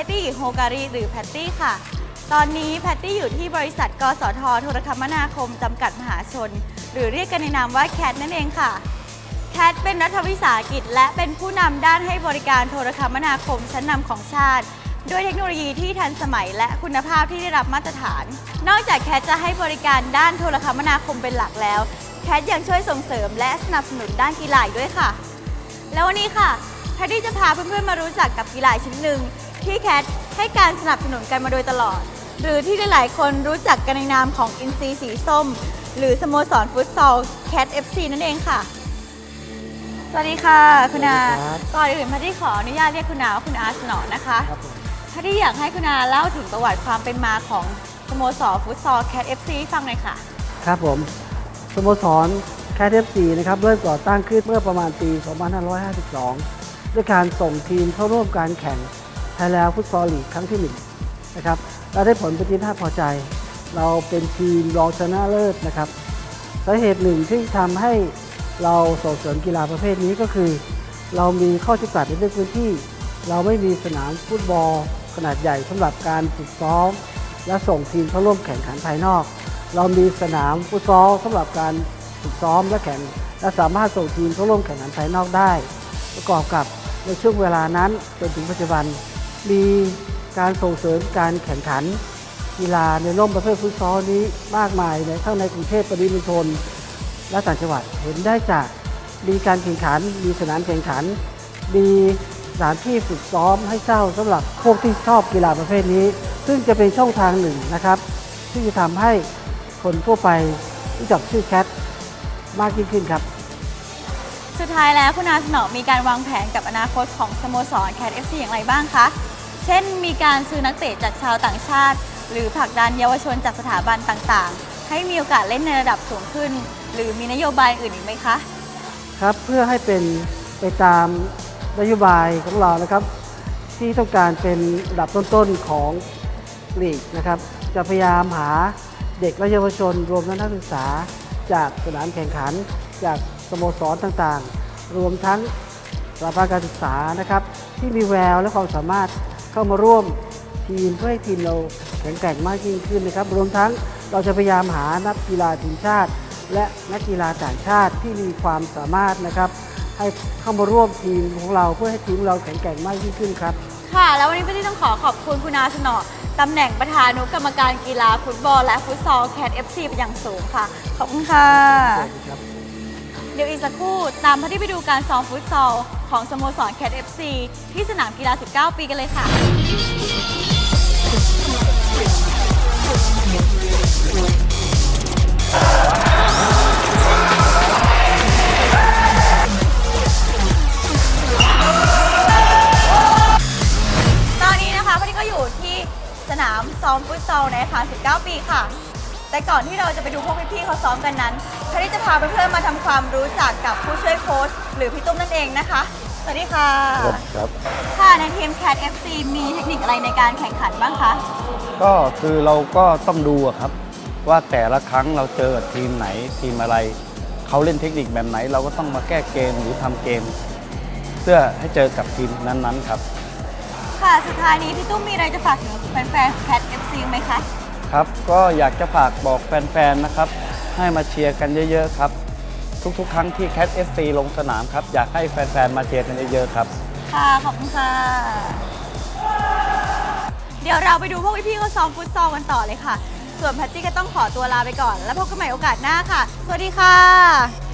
เลตี้โฮการีหรือแพตตี้ค่ะ ตอนนี้แพตตี้อยู่ที่บริษัท กสทโทรคมนาคม จำกัดมหาชน หรือเรียกกันในนามว่าแคทนั่นเองค่ะ แคทเป็นรัฐวิสาหกิจ และเป็นผู้นำด้านให้บริการโทรคมนาคมชั้นนำของชาติด้วยเทคโนโลยีที่ทันสมัยและคุณภาพที่ได้รับมาตรฐาน นอกจากแคทจะให้บริการด้านโทรคมนาคมเป็นหลักแล้ว แคทยังช่วยส่งเสริมและสนับสนุนด้านกีฬาด้วยค่ะ แล้ววันนี้ค่ะแพทตี้จะพาเพื่อนๆมารู้จักกับกีฬาชิ้นหนึ่ง ที่แคทให้การสนับสนุนกันมาโดยตลอด หรือที่หลายๆคนรู้จักกันในนามของอินซีสีส้ม หรือสโมสรฟุตซอลแคท FC นั่นเองค่ะ สวัสดีค่ะ คุณอาสวัสดีครับ ก่อนอื่นแพทตี้ขออนุญาตเรียกคุณอาว่าคุณอาสนอนะคะครับผมแพทตี้อยากให้คุณอาเล่าถึงประวัติความเป็นมาของสโมสรฟุตซอลแคท FC ให้ฟังหน่อยค่ะ ครับผมสโมสรแคทเอฟซีนะครับเริ่มก่อตั้งขึ้นเมื่อประมาณปี 2552 ด้วยการส่งทีมเข้าร่วมการแข่งไทยแลนด์ฟุตซอลลีกครั้งที่1นะครับเราได้ผลเป็นที่น่าพอใจ เราเป็นทีมรองชนะเลิศนะครับสาเหตุหนึ่งที่ทำให้เราส่งเสริมกีฬาประเภทนี้ก็คือ เรามีข้อจำกัดในเรื่องพื้นที่ เราไม่มีสนามฟุตบอล ขนาดใหญ่สำหรับการฝึกซ้อม และส่งทีมเข้าร่วมแข่งขันภายนอก เรามีสนามฟุตซอลสำหรับการฝึกซ้อมและแข่งและสามารถส่งทีมเข้าร่วมแข่งขันภายนอกได้ ประกอบกับในช่วงเวลานั้นจนถึงปัจจุบัน มีการส่งเสริมการแข่งขันกีฬาในร่มประเภทฟุตซอลนี้มากมายในทั้งในกรุงเทพปริมณฑลและต่างจังหวัดเห็นได้จากมีการแข่งขัน มีสนามแข่งขัน มีสถานที่ฝึกซ้อมให้เช่าสำหรับพวกที่ชอบกีฬาประเภทนี้ ซึ่งจะเป็นช่องทางหนึ่งนะครับ ที่จะทำให้คนทั่วไปรู้จักชื่อแคทมากยิ่งขึ้นครับ สุดท้ายแล้วคุณอาสนอมีการวางแผนกับอนาคตของสโมสรแคท FC อย่างไรบ้างคะ ช่น มีการซื้อนักเตะจากชาวต่างชาติ หรือผลักดันเยาวชนจากสถาบันต่างๆ ให้มีโอกาสเล่นในระดับสูงขึ้น หรือมีนโยบายอื่นอีกไหมคะ ครับเพื่อให้เป็นไปตามนโยบายของเรานะครับ ที่ต้องการเป็นระดับต้นๆของลีกนะครับ จะพยายามหาเด็กและเยาวชน รวมทั้งนักศึกษา จากสนามแข่งขัน จากสโมสรต่างๆ รวมทั้งสถาบันการศึกษานะครับ ที่มีแววและความสามารถ เข้ามาร่วมทีมเพื่อให้ทีมเราแข็งแกร่งมากยิ่งขึ้นนะครับ รวมทั้งเราจะพยายามหานักกีฬาทีมชาติ และนักกีฬาต่างชาติที่มีความสามารถนะครับ ให้เข้ามาร่วมทีมของเราเพื่อให้ทีมเราแข็งแกร่งมากยิ่งขึ้นครับ ค่ะ แล้ววันนี้พี่ต้องขอขอบคุณคุณอาสนอตำแหน่งประธานุกรรมการกีฬาฟุตบอล และฟุตซอลแคท FC เป็นอย่างสูงค่ะ ขอบคุณค่ะเดี๋ยวอีกสักครู่ ตามพาที่ไปดูการซ้อมฟุตซอล ของสโมสรแคท FC ที่สนามกีฬา 19 ปีกันเลยค่ะ ตอนนี้นะคะพอดีก็อยู่ที่สนามซ้อมฟุตซอลในอาคาร19 ปีค่ะ แต่ก่อนที่เราจะไปดูพวกพี่ๆเขาซ้อมกันนั้นพอดีจะพาเพื่อนๆมาทำความรู้จักกับผู้ช่วยโค้ชหรือพี่ตุ้มนั่นเองนะคะ สวัสดีค่ะครับค่ะในทีม Cat FC มีเทคนิคอะไรในการแข่งขันบ้างคะ ก็คือเราก็ต้องดูอะครับ ว่าแต่ละครั้งเราเจอกับทีมไหนทีมอะไรเขาเล่นเทคนิคแบบไหน เราก็ต้องมาแก้เกมหรือทำเกม เพื่อให้เจอกับทีมนั้นๆครับ ค่ะสุดท้ายนี้พี่ตุ้มมีอะไรจะฝากถึงแฟนๆ Cat FC ไหมคะ ครับ ก็อยากจะฝากบอกแฟนๆนะครับ ให้มาเชียร์กันเยอะ ๆ ครับ ทุกๆ ครั้งที่ Cat FC ลงสนามครับ อยากให้แฟนๆ มาเชียร์กันเยอะๆ ครับ ค่ะ ขอบคุณค่ะ เดี๋ยวเราไปดูพวกพี่ๆเขาซ้อมฟุตซอลกันต่อเลยค่ะ ส่วนแพตตี้ก็ต้องขอตัวลาไปก่อน แล้วพบกันใหม่โอกาสหน้าค่ะ สวัสดีค่ะ